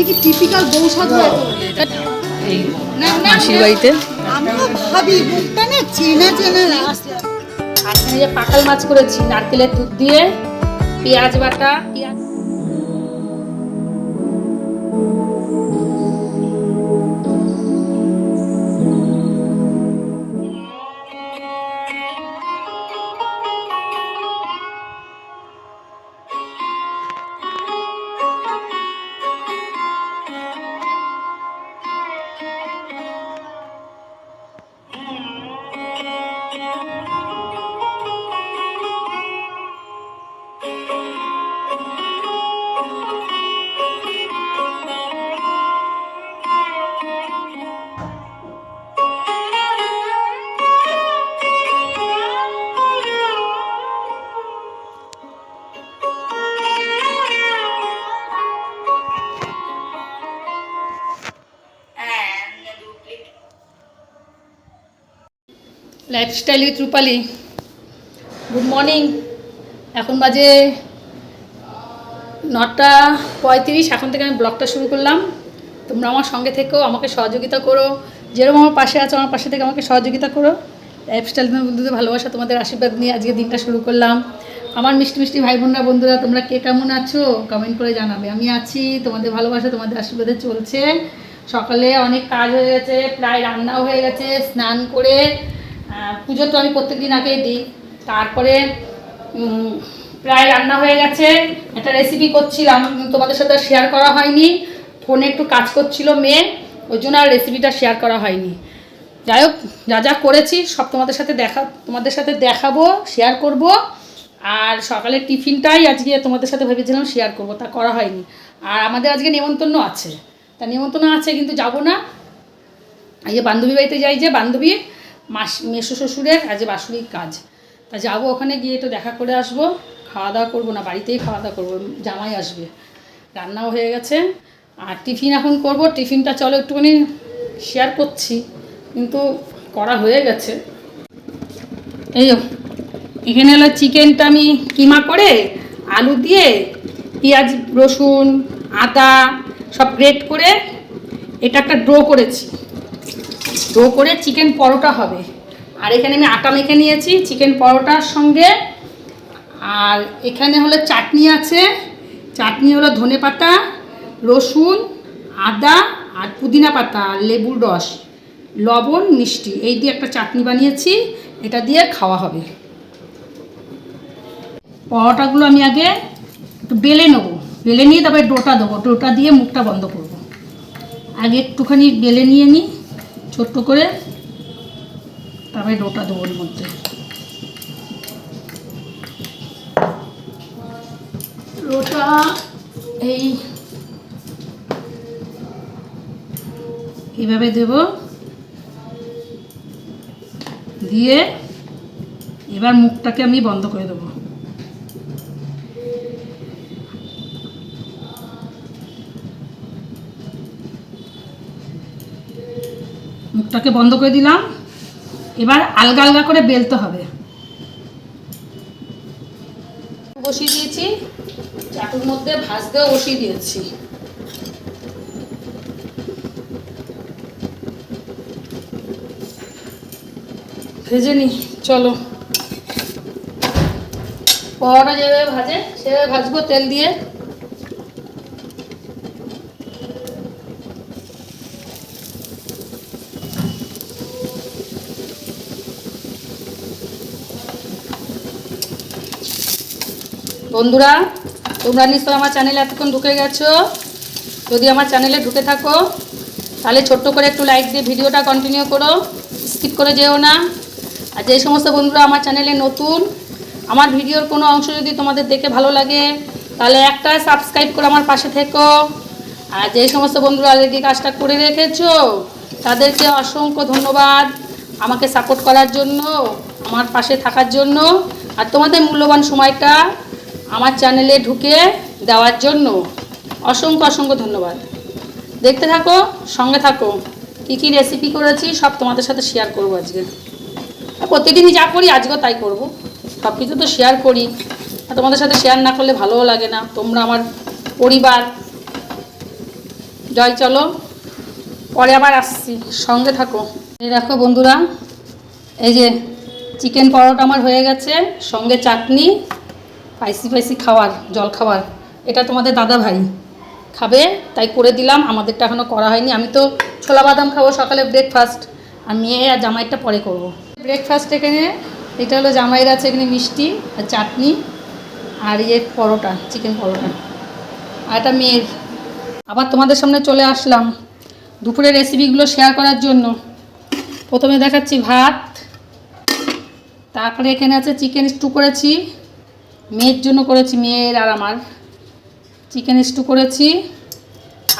মানে কি টিপিক্যাল বউ সাধু এই না, না, মাসির বাড়িতে? আমিও ভাবি মুখটা না চেনা চেনা আর এখানে যে পাকাল মাছ করেছি নারকেলের দুধ দিয়ে পেঁয়াজ বাটা পেঁয়াজ lifestyle with Rupali good morning এখন বাজে নটা পঁয়ত্রিশ। এখন থেকে আমি ব্লগটা শুরু করলাম। তোমরা আমার সঙ্গে থেকেও আমাকে সহযোগিতা করো। যেরকম আমার পাশে আছো, আমার পাশে থেকে আমাকে সহযোগিতা করো। লাইফস্টাইল বন্ধুদের ভালোবাসা, তোমাদের আশীর্বাদ নিয়ে আজকে দিনটা শুরু করলাম। আমার মিষ্টি মিষ্টি ভাই বোনরা বন্ধুরা, তোমরা কে কেমন আছো? কমেন্ট করে জানাবে। আমি আছি, তোমাদের ভালোবাসা, তোমাদের আশীর্বাদে চলছে। সকালে অনেক কাজ হয়ে গেছে, প্রায় রান্নাও হয়ে গেছে, স্নান করে পুজো তো আমি প্রত্যেকদিন আগেই দিই। তারপরে প্রায় রান্না হয়ে গেছে। একটা রেসিপি করছিলাম, তোমাদের সাথে শেয়ার করা হয়নি। ফোনে একটু কাজ করছিল মেয়ে, ওই জন্য আর রেসিপিটা শেয়ার করা হয়নি। যাই হোক, যা যা করেছি, সব তোমাদের সাথে দেখা, তোমাদের সাথে দেখাবো শেয়ার করব। আর সকালের টিফিনটাই আজকে তোমাদের সাথে ভেবেছিলাম শেয়ার করব, তা করা হয়নি। আর আমাদের আজকে নেমন্তন্ন আছে। তা নেমন্তন্ন আছে, কিন্তু যাব না। এই যে বান্ধবী বাড়িতে যাই যে বান্ধবীর মাস, মেসো শ্বশুরের আজ বাসুরিক কাজ। তা যাব ওখানে গিয়ে একটু দেখা করে আসব খাওয়া দাওয়া করব না, বাড়িতেই খাওয়া দাওয়া করব, জামাই আসবে। রান্নাও হয়ে গেছে। আর টিফিন এখন করব, টিফিনটা চলো একটুখানি শেয়ার করছি, কিন্তু করা হয়ে গেছে। এই এখানে হলো চিকেনটা আমি কিমা করে, আলু দিয়ে, পেঁয়াজ, রসুন, আদা, সব গ্রেট করে, এটা একটা ড্রো করেছি। ডো করে চিকেন পরোটা হবে। আর এখানে আমি আটা মেখে নিয়েছি, চিকেন পরোটার সঙ্গে। আর এখানে হলো চাটনি আছে। চাটনি হলো ধনে পাতা, রসুন, আদা আর পুদিনা পাতা আর লেবুর রস, লবণ, মিষ্টি। এই দিয়ে একটা চাটনি বানিয়েছি, এটা দিয়ে খাওয়া হবে। পরোটাগুলো আমি আগে একটু বেলে নেব। বেলে নিয়ে তারপরে ডোটা দেবো। ডোটা দিয়ে মুখটা বন্ধ করব। আগে একটুখানি বেলে নিয়ে নিই। ছোট্ট করে তারপরে ডোটা দেবো ওর মধ্যে। এই এইভাবে দেব। দিয়ে এবার মুখটাকে আমি বন্ধ করে দেবো। মুখটাকে বন্ধ করে দিলাম। এবার আলগা আলগা করে বেলতে হবে। বসিয়ে দিয়েছি। চাটুর মধ্যে ভাজতেও বসিয়ে দিয়েছি। ভেজে নি, চলো। পরোটা যেভাবে ভাজে, সেভাবে ভাজবো তেল দিয়ে। বন্ধুরা, তোমরা নিশ্চয় আমার চ্যানেলে এতক্ষণ ঢুকে গেছো। যদি আমার চ্যানেলে ঢুকে থাকো, তাহলে ছোট্ট করে একটু লাইক দিয়ে ভিডিওটা কন্টিনিউ করো। স্কিপ করে যেও না। আর যে সমস্ত বন্ধুরা আমার চ্যানেলে নতুন, আমার ভিডিওর কোনো অংশ যদি তোমাদের দেখে ভালো লাগে, তাহলে একটা সাবস্ক্রাইব করে আমার পাশে থেকো। আর যে সমস্ত বন্ধুরা অলরেডি কাজটা করে রেখেছো, তাদেরকে অসংখ্য ধন্যবাদ আমাকে সাপোর্ট করার জন্য, আমার পাশে থাকার জন্য। আর তোমাদের মূল্যবান সময়টা আমার চ্যানেলে ঢুকে দেওয়ার জন্য অসংখ্য অসংখ্য ধন্যবাদ। দেখতে থাকো, সঙ্গে থাকো। কী কী রেসিপি করেছি, সব তোমাদের সাথে শেয়ার করব আজকে। প্রতিদিনই যা করি, আজকেও তাই করব। সব কিছু তো শেয়ার করি। আর তোমাদের সাথে শেয়ার না করলে ভালোও লাগে না। তোমরা আমার পরিবার। জয়, চলো। পরে আবার আসছি। সঙ্গে থাকো। এই দেখো বন্ধুরা, এই যে চিকেন পরোটা আমার হয়ে গেছে, সঙ্গে চাটনি। স্পাইসি স্পাইসি খাওয়ার, জল খাবার এটা তোমাদের দাদা ভাই খাবে, তাই করে দিলাম। আমাদেরটা এখনও করা হয়নি। আমি তো ছোলা বাদাম খাব সকালে ব্রেকফাস্ট আর মেয়ে আর জামাইটা পরে করব। ব্রেকফাস্ট এখানে, এটা হলো জামাইয়ের আছে এখানে মিষ্টি আর চাটনি আর ইয়ে পরোটা চিকেন পরোটা। আর এটা মেয়ের। আবার তোমাদের সামনে চলে আসলাম দুপুরের রেসিপিগুলো শেয়ার করার জন্য। প্রথমে দেখাচ্ছি ভাত। তারপরে এখানে আছে চিকেন স্টু করেছি। মেয়ের জন্য করেছি, মেয়ের আর আমার। চিকেন স্টু করেছি।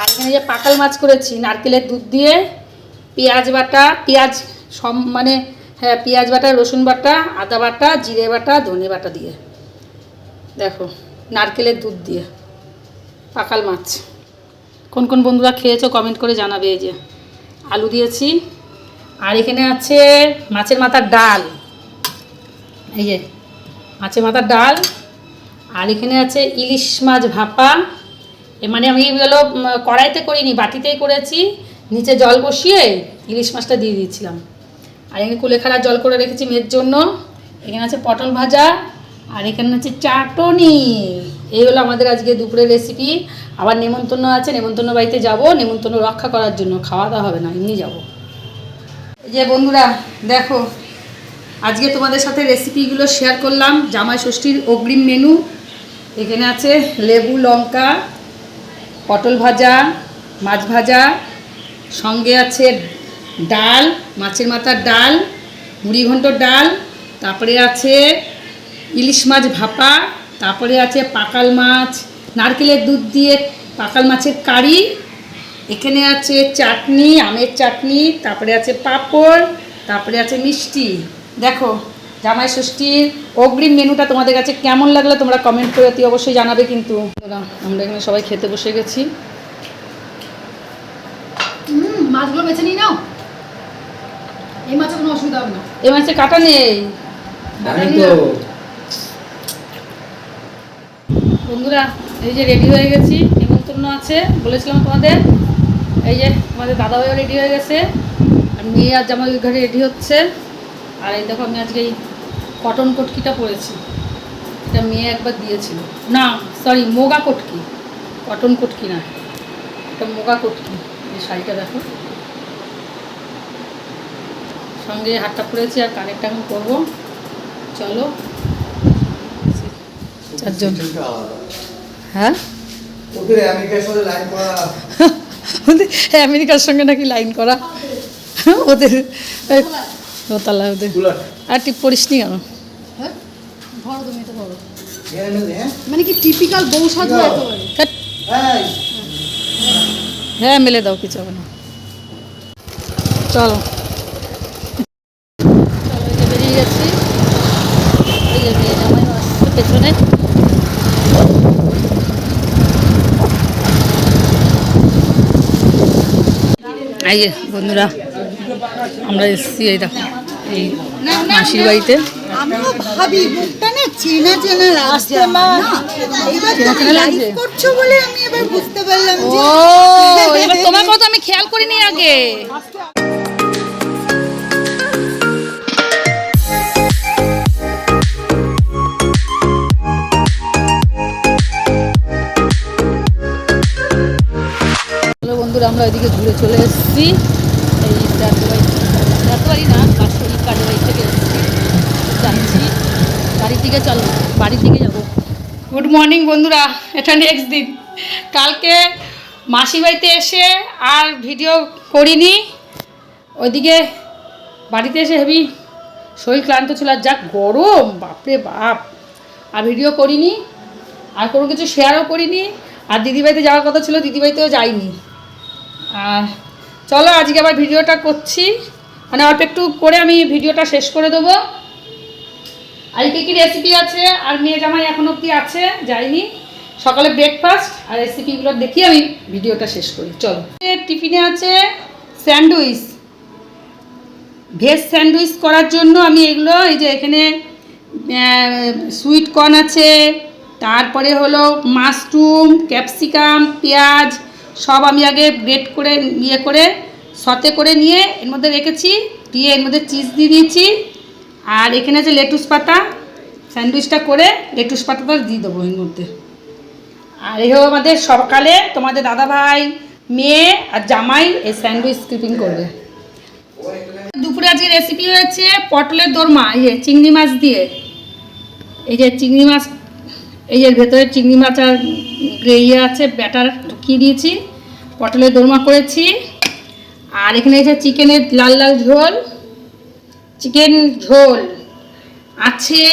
আর এখানে যে পাকাল মাছ করেছি, নারকেলের দুধ দিয়ে, পেঁয়াজ বাটা, পেঁয়াজ সম মানে হ্যাঁ পেঁয়াজ বাটা, রসুন বাটা, আদা বাটা, জিরে বাটা, ধনে বাটা দিয়ে। দেখো, নারকেলের দুধ দিয়ে পাকাল মাছ। কোন কোন বন্ধুরা খেয়েছো কমেন্ট করে জানাবে এই যে। আলু দিয়েছি। আর এখানে আছে মাছের মাথার ডাল। এই যে, মাছের মাথার ডাল। আর এখানে আছে ইলিশ মাছ ভাপা। এ মানে আমি এগুলো কড়াইতে করিনি, বাটিতেই করেছি। নিচে জল বসিয়ে ইলিশ মাছটা দিয়ে দিয়েছিলাম। আর এখানে কুলেখাড়া জল করে রেখেছি মেয়ের জন্য। এখানে আছে পটল ভাজা, আর এখানে আছে চাটনি। এই হলো আমাদের আজকে দুপুরের রেসিপি আবার নেমন্তন্ন আছে, নেমন্তন্ন বাড়িতে যাব, নেমন্তন্ন রক্ষা করার জন্য। খাওয়া দাওয়া হবে না, এমনি যাব। যে বন্ধুরা, দেখো, আজকে তোমাদের সাথে রেসিপিগুলো শেয়ার করলাম। জামাই ষষ্ঠীর অগ্রিম মেনু এখানে আছে লেবু, লঙ্কা, পটল ভাজা, মাছ ভাজা, সঙ্গে আছে ডাল, মাছের মাথার ডাল, মুড়ি ঘন্টর ডাল, তারপরে আছে ইলিশ মাছ ভাপা, তারপরে আছে পাকাল মাছ, নারকেলের দুধ দিয়ে পাকাল মাছের কারি, এখানে আছে চাটনি, আমের চাটনি, তারপরে আছে পাঁপড়, তারপরে আছে মিষ্টি। দেখো জামাই ষষ্ঠীর অগ্রিম মেনুটা তোমাদের কাছে কেমন লাগল তোমরা কমেন্ট করে অতি অবশ্যই জানাবে কিন্তু। বন্ধুরা, আমরা এখানে সবাই খেতে বসে গেছি। হুম মাছগুলো বেছে নিই নাও। এই মাছে কোনো অসুবিধা হবে না। এ মাছে কাটা নেই। বন্ধুরা এই যে রেডি হয়ে গেছি নিমন্ত্রণ আছে বলেছিলাম তোমাদের। এই যে আমাদের দাদাভাইও রেডি হয়ে গেছে আর মেয়ে আর জামাই ঘরে রেডি হচ্ছে। আর এই দেখো আমি আজকে এই কটন কটকিটা পরেছি। এটা মেয়ে একবার দিয়েছিল। না সরি মোগা কটকি। কটন কটকি না। এটা মোগা কটকি। এই শাড়িটা দেখো। সঙ্গে হাতটা পরেছি আর কানেরটা এখন করব চলো। চারজন। হ্যাঁ? আমেরিকার সঙ্গে নাকি লাইন করা। ওদের দোতলা কুলার। আর টিপ পড়িস নি কেন? হ্যাঁ? হ্যাঁ? মানে কি টিপিক্যাল বউ সাজু হ্যাঁ মেলে দাও কিছু হবে না। চলো। বেরিয়ে গেছি। পেছনে। এই বন্ধুরা আমরা এসেছি এই দেখো। এই মাসির বাড়িতে? আমিও ভাবি মুখটা না চেনা চেনা লাগছে এবার তুমি লাইভ করছ বলে আমি এবার বুঝতে পারলাম ও এবার তোমার কথা আমি খেয়াল করিনি আগে। বন্ধুরা আমরা ওইদিকে ঘুরে চলে এসেছি। এই রাতবাড়ি না কাঠবাড়ি কাঠবাড়ি থেকে যাচ্ছি। বাড়ির দিকে চলো, বাড়ির দিকে যাব। গুড মর্নিং বন্ধুরা। এটা নেক্সট দিন। কালকে মাসি বাড়িতে এসে আর ভিডিও করিনি। ওইদিকে বাড়িতে এসে হেবি শরীর ক্লান্ত ছিল। আর যা গরম, বাপরে বাপ। আর ভিডিও করিনি, আর কোনো কিছু শেয়ারও করিনি। আর দিদিবাড়িতে যাওয়ার কথা ছিল দিদিবাড়িতেও যাইনি। আর চলো, আজকে আবার ভিডিওটা করছি। মানে অল্প একটু করে আমি ভিডিওটা শেষ করে দেবো। আর কী কী রেসিপি আছে? আর মেয়ে জামাই এখন অব্দি আছে যাইনি সকালে ব্রেকফাস্ট আর রেসিপিগুলো দেখি আমি ভিডিওটা শেষ করি। চলো। টিফিনে আছে স্যান্ডউইচ ভেজ স্যান্ডউইচ করার জন্য আমি এগুলো, এই যে এখানে সুইট কর্ন আছে, তারপরে হলো মাশরুম ক্যাপসিকাম পেঁয়াজ, সব আমি আগে গ্রেট করে ইয়ে করে সতে করে নিয়ে এর মধ্যে রেখেছি, দিয়ে এর মধ্যে চিজ দিয়ে দিয়েছি, আর এখানে আছে লেটুস পাতা। স্যান্ডউইচটা করে লেটুস পাতাটা দিয়ে দেবো এর মধ্যে। আর এই আমাদের সকালে তোমাদের দাদাভাই মেয়ে আর জামাই এই স্যান্ডউইচ স্কিপিং করবে। দুপুরে আজকে রেসিপি হয়েছে পটলের দোরমা ইয়ে চিংড়ি মাছ দিয়ে। এই যে চিংড়ি মাছ, এই যে ভেতরে চিংড়ি মাছ আর ইয়ে আছে, ব্যাটার ঢুকিয়ে দিয়েছি। পটলের দোরমা করেছি। আর এখানে আছে চিকেনের লাল লাল ঝোল, চিকেন ঝোল। আছে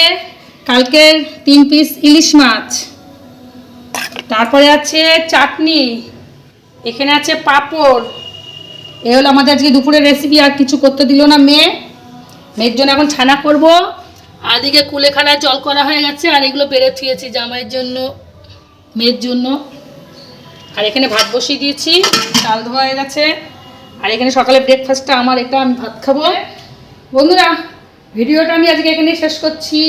কালকের তিন পিস ইলিশ মাছ। তারপরে আছে চাটনি। এখানে আছে পাঁপড়। এ হলো আমাদের আজকে দুপুরের রেসিপি আর কিছু করতে দিল না মেয়ে। মেয়ের জন্য এখন ছানা করব। আর এদিকে কুলেখানায় জল করা হয়ে গেছে, আর এগুলো বেড়ে থুয়েছি জামাইয়ের জন্য, মেয়ের জন্য। আর এখানে ভাত বসিয়ে দিয়েছি চাল ধোয়া হয়ে গেছে। আর এখানে সকালে ব্রেকফাস্টটা আমার, এটা আমি ভাত খাব। বন্ধুরা, ভিডিওটা আমি আজকে এখানে শেষ করছি।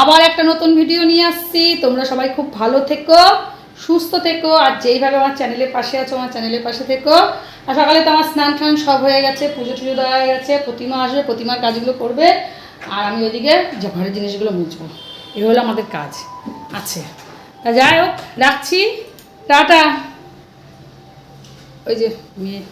আবার একটা নতুন ভিডিও নিয়ে আসছি। তোমরা সবাই খুব ভালো থেকো, সুস্থ থেকো, আর যেইভাবে আমার চ্যানেলের পাশে আছো, আমার চ্যানেলের পাশে থেকো। আর সকালে তো আমার স্নান টান সব হয়ে গেছে, পুজো টুজো দেওয়া হয়ে গেছে, প্রতিমা আসবে, প্রতিমার কাজগুলো করবে। আর আমি ওইদিকে ঘরের জিনিসগুলো মুছবো। এই হলো আমাদের কাজ। আছে। তা যাই হোক, রাখছি। টাটা। ওই যে মেয়ে